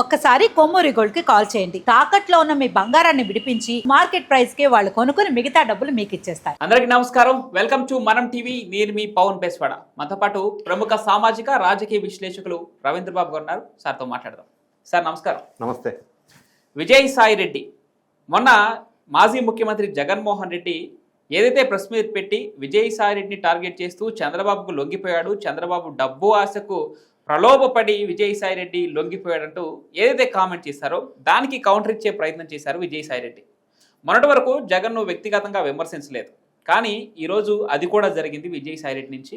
ఒక్కసారి కొమ్మూరి గోల్డ్కి కాల్ చేయండి. తాకట్లో ఉన్న మీ బంగారాన్ని విడిపించి మార్కెట్ ప్రైస్కి వాళ్ళు కొనుక్కుని మిగతా డబ్బులు మీకు ఇచ్చేస్తారు. అందరికీ నమస్కారం. వెల్కమ్ టు మనం టీవీ నేను మీ పవన్ పేస్వాడ మనతో పాటు ప్రముఖ సామాజిక రాజకీయ విశ్లేషకులు రవీంద్ర బాబు గారు ఉన్నారు. సార్తో మాట్లాడదాం. సార్ నమస్కారం. నమస్తే. విజయ్ సాయి రెడ్డి. మొన్న మాజీ ముఖ్యమంత్రి జగన్మోహన్ రెడ్డి ఏదైతే ప్రెస్ మీట్ పెట్టి విజయ్ సాయి రెడ్డిని టార్గెట్ చేస్తూ చంద్రబాబుకు లొంగిపోయాడు చంద్రబాబు డబ్బు ఆశకు ప్రలోభపడి విజయసాయి రెడ్డి లొంగిపోయాడంటూ ఏదైతే కామెంట్ చేశారో దానికి కౌంటర్ ఇచ్చే ప్రయత్నం చేశారు విజయసాయి రెడ్డి మొన్నటి వరకు జగన్ను వ్యక్తిగతంగా విమర్శించలేదు. కానీ ఈరోజు అది కూడా జరిగింది విజయసాయి రెడ్డి నుంచి.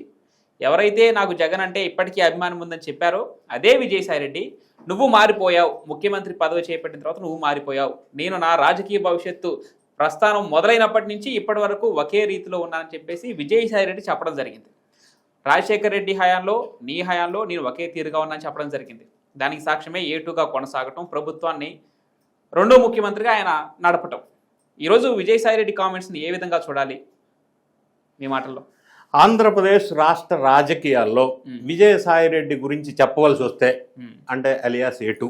ఎవరైతే నాకు జగన్ అంటే ఇప్పటికీ అభిమానం ఉందని చెప్పారో అదే విజయసాయి రెడ్డి నువ్వు మారిపోయావు. ముఖ్యమంత్రి పదవి చేపట్టిన తర్వాత నువ్వు మారిపోయావు. నేను నా రాజకీయ భవిష్యత్తు ప్రస్థానం మొదలైనప్పటి నుంచి ఇప్పటి వరకు ఒకే రీతిలో ఉన్నానని చెప్పేసి విజయసాయి రెడ్డి చెప్పడం జరిగింది. రాజశేఖర్ రెడ్డి హయాంలో నీ హయాంలో నేను ఒకే తీరుగా ఉన్నానని చెప్పడం జరిగింది. దానికి సాక్ష్యమే ఏటుగా కొనసాగటం ప్రభుత్వాన్ని రెండో ముఖ్యమంత్రిగా ఆయన నడపటం. ఈరోజు విజయసాయి రెడ్డి కామెంట్స్ని ఏ విధంగా చూడాలి మీ మాటల్లో? ఆంధ్రప్రదేశ్ రాష్ట్ర రాజకీయాల్లో మ్మ్. విజయసాయి రెడ్డి గురించి చెప్పవలసి వస్తే అంటే అలియాస్ ఏటు.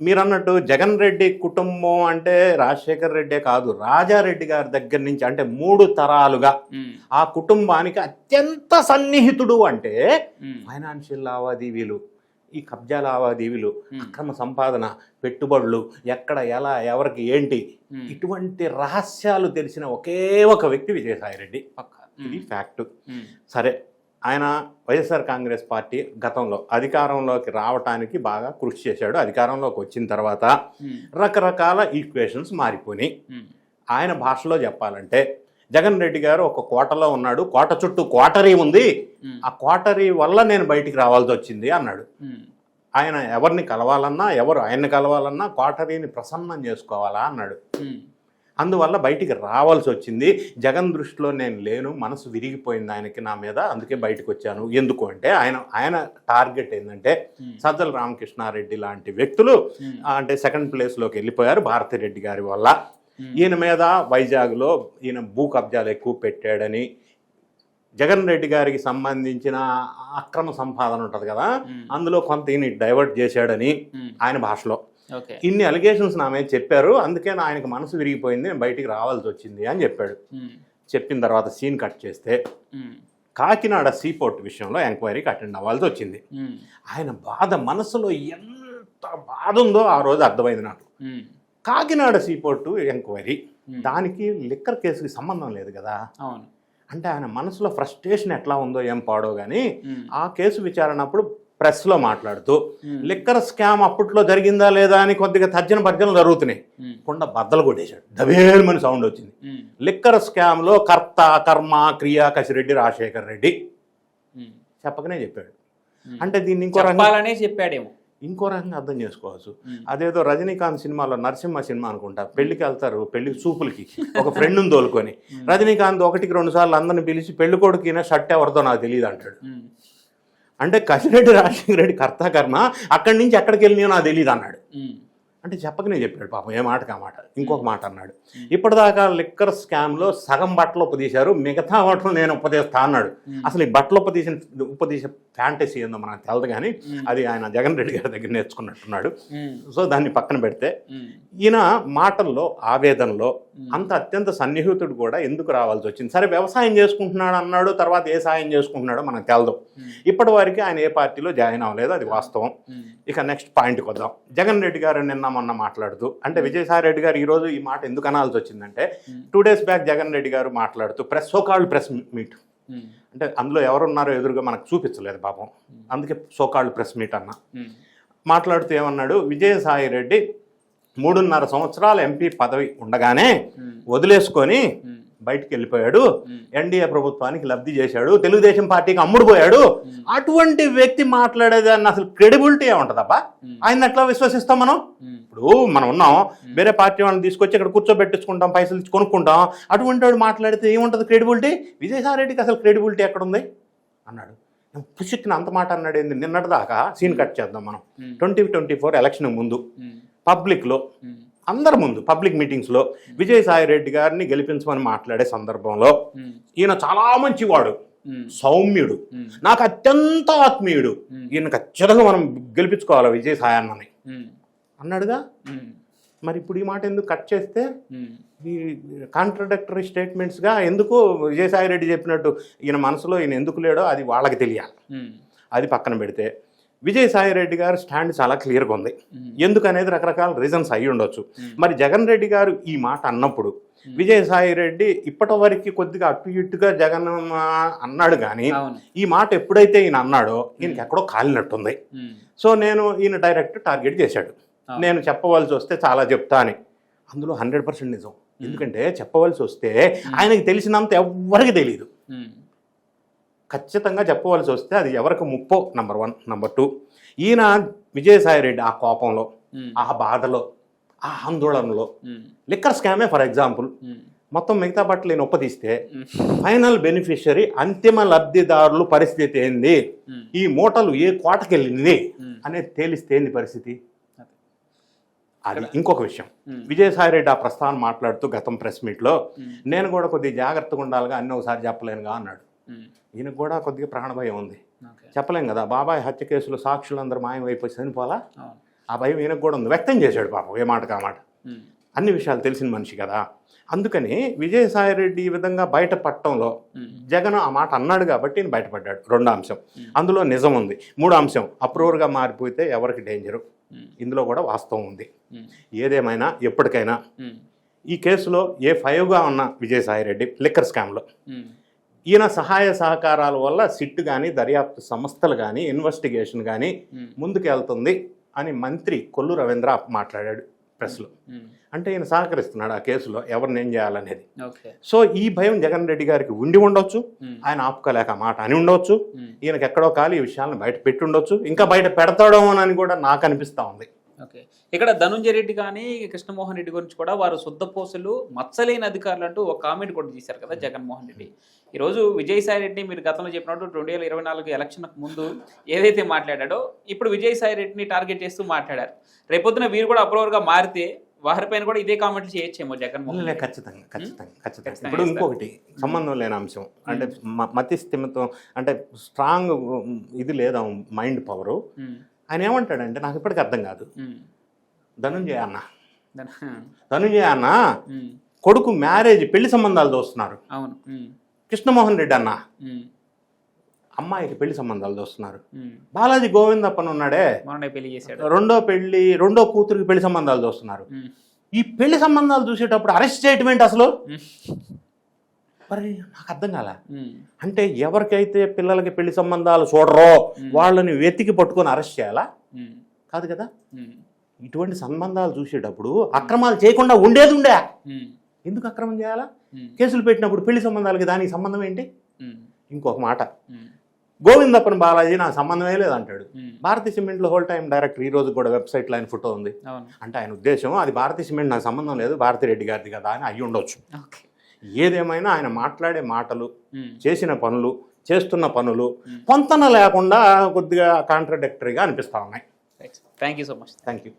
మీరు అన్నట్టు జగన్ రెడ్డి కుటుంబం అంటే రాజశేఖర్ రెడ్డే కాదు రాజారెడ్డి గారి దగ్గర నుంచి అంటే మూడు తరాలుగా ఆ కుటుంబానికి అత్యంత సన్నిహితుడు అంటే ఫైనాన్షియల్ లావాదేవీలు ఈ కబ్జా లావాదేవీలు. అక్రమ సంపాదన పెట్టుబడులు ఎక్కడ ఎలా ఎవరికి ఏంటి ఇటువంటి రహస్యాలు తెలిసిన ఒకే ఒక వ్యక్తి విజయసాయి రెడ్డి. పక్కా. ఉమ్, ఇది ఫ్యాక్ట్. సరే ఆయన వైఎస్ఆర్ కాంగ్రెస్ పార్టీ గతంలో అధికారంలోకి రావటానికి బాగా కృషి చేశాడు. అధికారంలోకి వచ్చిన తర్వాత ఉమ్, రకరకాల ఈక్వేషన్స్ మారిపోయినాయి. ఉమ్, ఆయన భాషలో చెప్పాలంటే జగన్ రెడ్డి గారు ఒక కోటలో ఉన్నాడు. కోట చుట్టూ కోటరీ ఉంది. ఉమ్, ఆ కోటరీ వల్ల నేను బయటికి రావాల్సి వచ్చింది అన్నాడు. ఆయన ఎవరిని కలవాలన్నా ఎవరు ఆయన్ని కలవాలన్నా కోటరీని ప్రసన్నం చేసుకోవాలా అన్నాడు. అందువల్ల బయటికి రావాల్సి వచ్చింది. జగన్ దృష్టిలో నేను లేను మనసు విరిగిపోయింది ఆయనకి నా మీద అందుకే బయటకు వచ్చాను. ఎందుకు అంటే ఆయన ఆయన టార్గెట్ ఏంటంటే సజ్జల రామకృష్ణారెడ్డి లాంటి వ్యక్తులు అంటే సెకండ్ ప్లేస్లోకి వెళ్ళిపోయారు భారతిరెడ్డి గారి వల్ల. ఈయన మీద వైజాగ్లో ఈయన భూ కబ్జాలు ఎక్కువ పెట్టాడని జగన్ రెడ్డి గారికి సంబంధించిన అక్రమ సంపాదన ఉంటుంది కదా అందులో కొంత ఈయన డైవర్ట్ చేశాడని ఆయన భాషలో. ఇన్ని అలిగేషన్స్ నా మీద చెప్పారు. అందుకే నా ఆయనకు మనసు విరిగిపోయింది. నేను బయటికి రావాల్సి వచ్చింది అని చెప్పాడు. చెప్పిన తర్వాత సీన్ కట్ చేస్తే కాకినాడ సీపోర్ట్ విషయంలో ఎంక్వైరీకి అటెండ్ అవ్వాల్సి వచ్చింది. ఆయన బాధ మనసులో ఎంత బాధ ఉందో ఆ రోజు అర్థమైంది నాకు. కాకినాడ సీపోర్టు ఎంక్వైరీ దానికి లిక్కర్ కేసుకి సంబంధం లేదు కదా. అంటే ఆయన మనసులో ఫ్రస్ట్రేషన్ ఎట్లా ఉందో ఏం పాడో కానీ ఆ కేసు విచారణ అప్పుడు ప్రెస్లో మాట్లాడుతూ లిక్కర్ స్కామ్ అప్పట్లో జరిగిందా లేదా? అని కొద్దిగా తర్జన భర్జనలు జరుగుతున్నాయి. కొండ బద్దలు కొట్టేశాడు. డబేల్మని సౌండ్ వచ్చింది. లిక్కర్ స్కామ్లో కర్త కర్మ క్రియ కసిరెడ్డి రాజశేఖర్ రెడ్డి చెప్పకనే చెప్పాడు. అంటే దీన్ని ఇంకో రకంగా చెప్పాలనే చెప్పాడేమో. ఇంకో రకంగా అర్థం చేసుకోవచ్చు. అదేదో రజనీకాంత్ సినిమాలో నరసింహ సినిమా అనుకుంటా. పెళ్ళికి వెళ్తారు పెళ్ళి చూపులకి. ఒక ఫ్రెండ్ని తోలుకొని. రజనీకాంత్ ఒకటికి రెండు సార్లు అందరిని పిలిచి పెళ్ళి కొడుకున షర్ట్ ఎవరితో నాకు తెలియదు అంటాడు. అంటే కసిరెడ్డి రాజశేఖర రెడ్డి కర్త కర్మ అక్కడి నుంచి ఎక్కడికి వెళ్ళినాయో నాకు తెలియదు అన్నాడు. అంటే చెప్పకనే చెప్పాడు పాపం ఏ మాటకి ఆ మాట? ఇంకొక మాట అన్నాడు. ఇప్పటిదాకా లిక్కర్ స్కామ్లో సగం బట్టలు ఉపదీశారు మిగతా బట్టలు నేను ఉపదేస్తా అన్నాడు. అసలు ఈ బట్టలు ఉపదేశం ఉపదేశ ఫ్యాంటసీ ఏందో మనకు తెలదు కానీ అది ఆయన జగన్ రెడ్డి గారి దగ్గర నేర్చుకున్నట్టున్నాడు. సో దాన్ని పక్కన పెడితే ఈయన మాటల్లో ఆవేదనలో అంత అత్యంత సన్నిహితుడు కూడా ఎందుకు రావాల్సి వచ్చింది? సరే వ్యవసాయం చేసుకుంటున్నాడు అన్నాడు తర్వాత ఏ సాయం చేసుకుంటున్నాడో మనకు తెలదు. ఇప్పటి వరకు ఆయన ఏ పార్టీలో జాయిన్ అవ్వలేదు అది వాస్తవం. ఇక నెక్స్ట్ పాయింట్కి వద్దాం. జగన్ రెడ్డి గారు నిన్న మొన్న మాట్లాడుతూ అంటే విజయసాయి రెడ్డి గారు ఈరోజు ఈ మాట ఎందుకు అనాల్సి వచ్చిందంటే two days back Jagan Reddy garu మాట్లాడుతూ ప్రెస్ సోకాల్డ్ ప్రెస్ మీట్ అంటే అందులో ఎవరున్నారో ఎదురుగా మనకు చూపించలేదు పాపం. అందుకే సోకాల్డ్ ప్రెస్ మీట్ అన్న. మాట్లాడుతూ ఏమన్నాడు విజయసాయి రెడ్డి మూడున్నర సంవత్సరాల ఎంపీ పదవి ఉండగానే వదిలేసుకొని బయటికి వెళ్ళిపోయాడు ఎన్డీఏ ప్రభుత్వానికి లబ్ధి చేశాడు. తెలుగుదేశం పార్టీకి అమ్ముడు పోయాడు అటువంటి వ్యక్తి మాట్లాడేదాన్ని అసలు క్రెడిబిలిటీ ఉమ్, ఆయన ఎట్లా విశ్వసిస్తాం మనం? ఇప్పుడు మనం ఉన్నాం వేరే పార్టీ వాళ్ళని తీసుకొచ్చి ఇక్కడ కూర్చోబెట్టించుకుంటాం పైసలు ఇచ్చి కొనుక్కుంటాం. అటువంటి వాడు మాట్లాడితే ఏముంటుంది క్రెడిబిలిటీ? విజయసాయి రెడ్డికి అసలు క్రెడిబిలిటీ ఎక్కడుంది? అన్నాడు. పుషిక్కిన అంత మాట అన్నాడు ఏంది? నిన్నటి దాకా సీన్ కట్ చేద్దాం మనం. ట్వంటీ ట్వంటీ ఫోర్ ఎలక్షన్ ముందు పబ్లిక్లో అందరి ముందు పబ్లిక్ మీటింగ్స్లో విజయసాయి రెడ్డి గారిని గెలిపించమని మాట్లాడే సందర్భంలో ఈయన చాలా మంచివాడు సౌమ్యుడు నాకు అత్యంత ఆత్మీయుడు. ఈయన ఖచ్చితంగా మనం గెలిపించుకోవాలి విజయసాయి అన్నని. అన్నాడుగా? మరి ఇప్పుడు ఈ మాట ఎందుకు కట్ చేస్తే? ఈ కాంట్రడక్టరీ స్టేట్మెంట్స్గా ఎందుకు విజయసాయి రెడ్డి చెప్పినట్టు ఈయన మనసులో ఈయన ఎందుకు లేడో అది వాళ్ళకి తెలియాలి. అది పక్కన పెడితే విజయసాయి రెడ్డి గారు స్టాండ్ చాలా క్లియర్గా ఉంది. ఉమ్, ఎందుకు అనేది రకరకాల రీజన్స్ అయి ఉండొచ్చు. మరి జగన్ రెడ్డి గారు ఈ మాట అన్నప్పుడు విజయసాయి రెడ్డి ఇప్పటి వరకు కొద్దిగా అటు ఇటుగా జగన్ అన్నాడు కానీ ఈ మాట ఎప్పుడైతే ఈయన అన్నాడో ఈయనకి ఎక్కడో కాలినట్టుంది. సో నేను ఈయన డైరెక్ట్ టార్గెట్ చేశాడు. నేను చెప్పవలసి వస్తే చాలా చెప్తా అని. అందులో హండ్రెడ్ పర్సెంట్ నిజం. ఎందుకంటే చెప్పవలసి వస్తే ఆయనకి తెలిసినంత ఎవ్వరికి తెలియదు ఖచ్చితంగా చెప్పవలసి వస్తే అది ఎవరికి ముప్పో? నంబర్ వన్ నంబర్ టూ ఈయన విజయసాయి రెడ్డి ఆ కోపంలో ఆ బాధలో ఆ ఆందోళనలో లిక్కర్ స్కామే ఫర్ ఎగ్జాంపుల్. మొత్తం మిగతా బట్టలు ఈయన ఒప్పదీస్తే ఫైనల్ బెనిఫిషియరీ అంతిమ లబ్ధిదారులు పరిస్థితి ఏంది? ఈ మూటలు ఏ కోటకెళ్ళింది అనేది తేలిస్తే ఏంది పరిస్థితి? అదే. ఇంకొక విషయం. విజయసాయి రెడ్డి ఆ ప్రస్థానం మాట్లాడుతూ గతం ప్రెస్ మీట్లో నేను కూడా కొద్దిగా జాగ్రత్తగా ఉండాలిగా అన్ని ఒకసారి చెప్పలేనుగా అన్నాడు. ఈయనకు కూడా కొద్దిగా ప్రాణభయం ఉంది. చెప్పలేం కదా బాబాయ్ హత్య కేసులో సాక్షులు అందరూ మాయమైపోయి చనిపోలా ఆ భయం ఈయనకు కూడా ఉంది. వ్యక్తం చేశాడు పాపం ఏ మాట కా మాట. ఉమ్, అన్ని విషయాలు తెలిసిన మనిషి కదా. అందుకని విజయసాయి రెడ్డి ఈ విధంగా బయటపడటంలో జగన్ ఆ మాట అన్నాడు కాబట్టి ఈయన బయటపడ్డాడు. రెండో అంశం. అందులో నిజం ఉంది. మూడో అంశం అప్రూవర్గా మారిపోతే ఎవరికి డేంజరు? ఇందులో కూడా వాస్తవం ఉంది. ఏదేమైనా ఎప్పటికైనా ఈ కేసులో ఏ ఫైవ్గా ఉన్న విజయసాయి రెడ్డి లిక్కర్ స్కామ్లో ఈయన సహాయ సహకారాల వల్ల సిట్ కానీ దర్యాప్తు సంస్థలు కానీ ఇన్వెస్టిగేషన్ కానీ ఉమ్, ముందుకు వెళ్తుంది అని మంత్రి కొల్లు రవీంద్ర మాట్లాడాడు ప్రెస్లో. అంటే ఈయన సహకరిస్తున్నాడు ఆ కేసులో ఎవరిని ఏం చేయాలనేది. సో ఈ భయం జగన్ రెడ్డి గారికి ఉండి ఉండొచ్చు ఆయన ఆపుకోలేక మాట అని ఉండొచ్చు ఈయనకి ఎక్కడో కాలి ఈ విషయాలను బయట పెట్టి ఉండొచ్చు ఇంకా బయట పెడతాడో అని కూడా నాకు అనిపిస్తూ ఉంది. ఓకే. ఇక్కడ ధనుంజయ రెడ్డి కానీ కృష్ణమోహన్ రెడ్డి గురించి కూడా వారు శుద్ధపోసలు మచ్చలేని అధికారులు అంటూ ఒక కామెంట్ కూడా చేశారు కదా జగన్మోహన్ రెడ్డి. ఈరోజు విజయసాయి రెడ్డి మీరు గతంలో చెప్పినట్టు రెండు వేల ఇరవై నాలుగు ఎలక్షన్కు ముందు ఏదైతే మాట్లాడాడో ఇప్పుడు విజయసాయి రెడ్డిని టార్గెట్ చేస్తూ మాట్లాడారు. రేపొద్దున వీరు కూడా అప్రూవర్గా మారితే వారిపైన కూడా ఇదే కామెంట్లు చేయొచ్చేమో జగన్మోహన్ రెడ్డి. ఖచ్చితంగా ఖచ్చితంగా ఖచ్చితంగా. ఇప్పుడు. ఇంకొకటి సంబంధం లేని అంశం. అంటే మతి స్థిమితం అంటే స్ట్రాంగ్ ఇది లేదా మైండ్ పవరు. ఆయన ఏమంటాడంటే నాకు ఇప్పటికీ అర్థం కాదు. ధనుంజయ అన్న. ధనుంజయ అన్న కొడుకు మ్యారేజ్ పెళ్ళి సంబంధాలు చూస్తున్నారు అవును కృష్ణమోహన్ రెడ్డి అన్న. అమ్మాయికి పెళ్ళి సంబంధాలు చూస్తున్నారు. బాలాజీ గోవిందప్పన్ ఉన్నాడే. పెళ్ళి చేశాడు. రెండో పెళ్ళి రెండో కూతురికి పెళ్ళి సంబంధాలు చూస్తున్నారు. ఈ పెళ్ళి సంబంధాలు చూసేటప్పుడు అరెస్ట్ చేయటం ఏంటి అసలు మరి నాకు అర్థం కాల? అంటే ఎవరికైతే పిల్లలకి పెళ్ళి సంబంధాలు చూడరో వాళ్ళని వెతికి పట్టుకొని అరెస్ట్ చేయాలా? కాదు కదా? ఇటువంటి సంబంధాలు చూసేటప్పుడు అక్రమాలు చేయకుండా ఉండేది ఉండే. ఎందుకు అక్రమం చేయాలా? కేసులు పెట్టినప్పుడు పెళ్ళి సంబంధాలకి దానికి సంబంధం ఏంటి? ఇంకొక మాట. గోవిందప్పన్ బాలాజీ నాకు సంబంధమే లేదంటాడు. ఉమ్. భారతీ సిమెంట్లో హోల్ టైం డైరెక్టర్ ఈ రోజు కూడా వెబ్సైట్లో ఆయన ఫోటో ఉంది. అంటే ఆయన ఉద్దేశం అది భారతీ సిమెంట్ నాకు సంబంధం లేదు భారతి రెడ్డి గారిది కదా అని అయ్యి ఉండొచ్చు. ఏదేమైనా ఆయన మాట్లాడే మాటలు చేసిన పనులు చేస్తున్న పనులు. పొంతన లేకుండా కొద్దిగా కాంట్రడిక్టరీగా అనిపిస్తా ఉన్నాయి. Thank you so much thank you